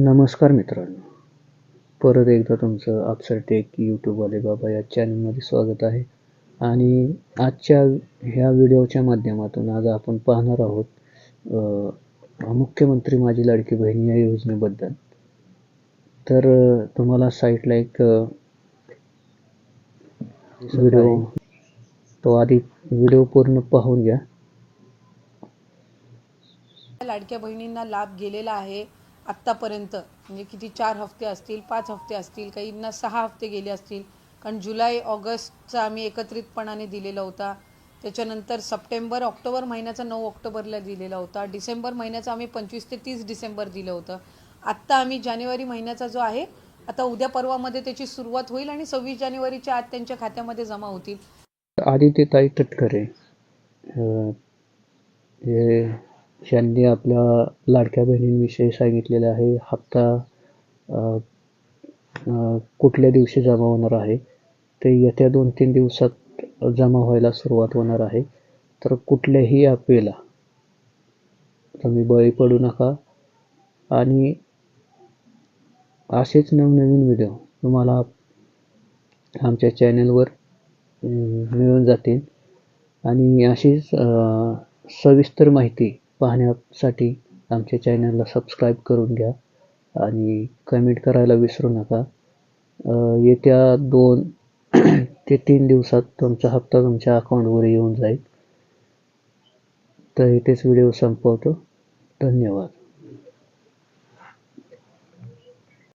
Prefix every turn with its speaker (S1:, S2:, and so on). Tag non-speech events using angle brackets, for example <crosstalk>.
S1: नमस्कार मित्रांनो. परत एकदा तुमचं अप्सर टेक यूट्यूबवाले बाबा या चॅनलमध्ये स्वागत आहे. आणि आजच्या ह्या व्हिडिओच्या माध्यमातून आज आपण पाहणार आहोत अ, मुख्यमंत्री माझी लाडकी बहीण या योजनेबद्दल. तर तुम्हाला साईटला एक व्हिडिओ तो आधी व्हिडिओ पूर्ण पाहून घ्या.
S2: लाडक्या बहिणींना लाभ गेलेला आहे. आत्तापर्यंत म्हणजे किती चार हफ्ते असतील पाच हफ्ते असतील काहींना सहा हफ्ते गेले असतील. कारण जुलै ऑगस्टचा आम्ही एकत्रितपणाने दिलेला होता. त्याच्यानंतर सप्टेंबर ऑक्टोबर महिन्याचा नऊ ऑक्टोबरला दिलेला होता. डिसेंबर महिन्याचा आम्ही पंचवीस ते तीस डिसेंबर दिलं होतं. आत्ता आम्ही जानेवारी महिन्याचा जो आहे आता उद्या परवामध्ये त्याची सुरुवात होईल आणि सव्वीस जानेवारीच्या आत त्यांच्या खात्यामध्ये जमा होतील.
S1: आदित्यताई तटकरे हे यांनी आपल्या लाडक्या बहिणींविषयी सांगितलेलं आहे. हप्ता कुठल्या दिवशी जमा होणार आहे? ते येत्या दोन तीन दिवसात जमा व्हायला सुरुवात होणार आहे. तर कुठल्याही अपेला तुम्ही बळी पडू नका. आणि असेच नवनवीन व्हिडिओ तुम्हाला आमच्या चॅनलवर मिळून जातील. आणि अशीच सविस्तर माहिती पाहण्यासाठी आमच्या चॅनलला सबस्क्राईब करून घ्या आणि कमेंट करायला विसरू नका. येत्या दोन <clears throat> ते तीन दिवसात तुमचा हप्ता तुमच्या अकाउंटवर येऊन जाईल. तर इथेच व्हिडिओ संपवतो. धन्यवाद.